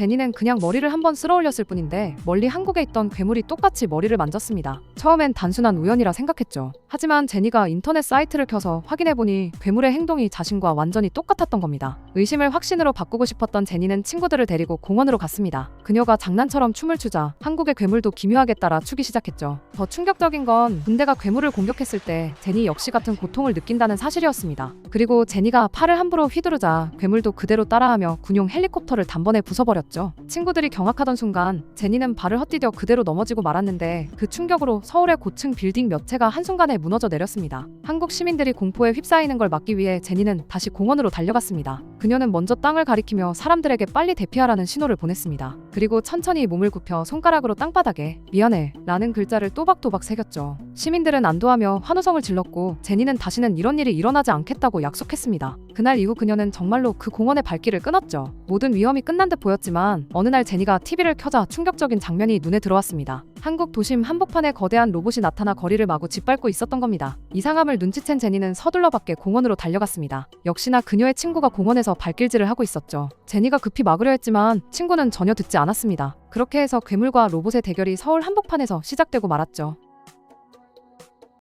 제니는 그냥 머리를 한번 쓸어 올렸을 뿐인데 멀리 한국에 있던 괴물이 똑같이 머리를 만졌습니다. 처음엔 단순한 우연이라 생각했죠. 하지만 제니가 인터넷 사이트를 켜서 확인해보니 괴물의 행동이 자신과 완전히 똑같았던 겁니다. 의심을 확신으로 바꾸고 싶었던 제니는 친구들을 데리고 공원으로 갔습니다. 그녀가 장난처럼 춤을 추자 한국의 괴물도 기묘하게 따라 추기 시작했죠. 더 충격적인 건 군대가 괴물을 공격했을 때 제니 역시 같은 고통을 느낀다는 사실이었습니다. 그리고 제니가 팔을 함부로 휘두르자 괴물도 그대로 따라하며 군용 헬리콥터를 단번에 부숴버렸죠. 친구들이 경악하던 순간 제니는 발을 헛디뎌 그대로 넘어지고 말았는데 그 충격으로 서울의 고층 빌딩 몇 채가 한순간에 무너져 내렸습니다. 한국 시민들이 공포에 휩싸이는 걸 막기 위해 제니는 다시 공원으로 달려갔습니다. 그녀는 먼저 땅을 가리키며 사람들에게 빨리 대피하라는 신호를 보냈습니다. 그리고 천천히 몸을 굽혀 손가락으로 땅바닥에 미안해 라는 글자를 또박또박 새겼죠. 시민들은 안도하며 환호성을 질렀고 제니는 다시는 이런 일이 일어나지 않겠다고 약속했습니다. 그날 이후 그녀는 정말로 그 공원의 발길을 끊었죠. 모든 위험이 끝난 듯 보였지만 어느 날 제니가 TV를 켜자 충격적인 장면이 눈에 들어왔습니다. 한국 도심 한복판에 거대한 로봇이 나타나 거리를 마구 짓밟고 있었던 겁니다. 이상함을 눈치챈 제니는 서둘러 밖에 공원으로 달려갔습니다. 역시나 그녀의 친구가 공원에서 발길질을 하고 있었죠. 제니가 급히 막으려 했지만 친구는 전혀 듣지 않았습니다. 그렇게 해서 괴물과 로봇의 대결이 서울 한복판에서 시작되고 말았죠.